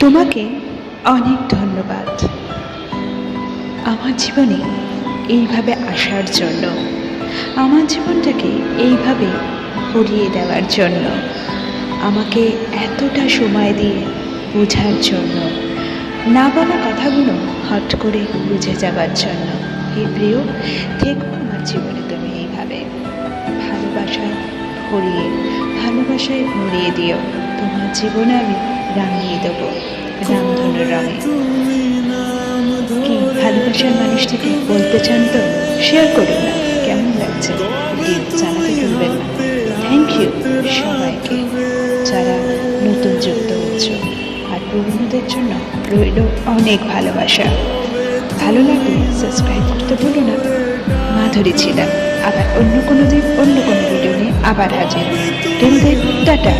তোমাকে অনেক ধন্যবাদ। আমার জীবনে এইভাবে আসার জন্য, আমার জীবনটাকে এইভাবে ভরিয়ে দেওয়ার জন্য, আমাকে এতটা সময় দিয়ে বোঝার জন্য, না বলা কথাগুলো হট করে বুঝে যাবার জন্য। হে প্রিয়, থেকো আমার জীবনে তুমি এইভাবে ভালোবাসায় ভরিয়ে ভালোবাসায় ভরিয়ে দিও। তোমার জীবনে আমি রাঙিয়ে দেবো রামধনু রঙে কি ভালোবাসার মানুষটাকে বলতে চান তো শেয়ার করুন না কেমন লাগছে জানাতে ভুলবেন না থ্যাংক ইউ সবাইকে যারা নতুন যুক্ত হচ্ছে আর পুরনোদের জন্য রইল অনেক ভালোবাসা ভালো লাগলে সাবস্ক্রাইব করতে ভুলো না মাধুরী ছিলাম আবার অন্য কোনো দিন অন্য কোনো ভিডিও নিয়ে আবার হাজির টিল দেন টাটা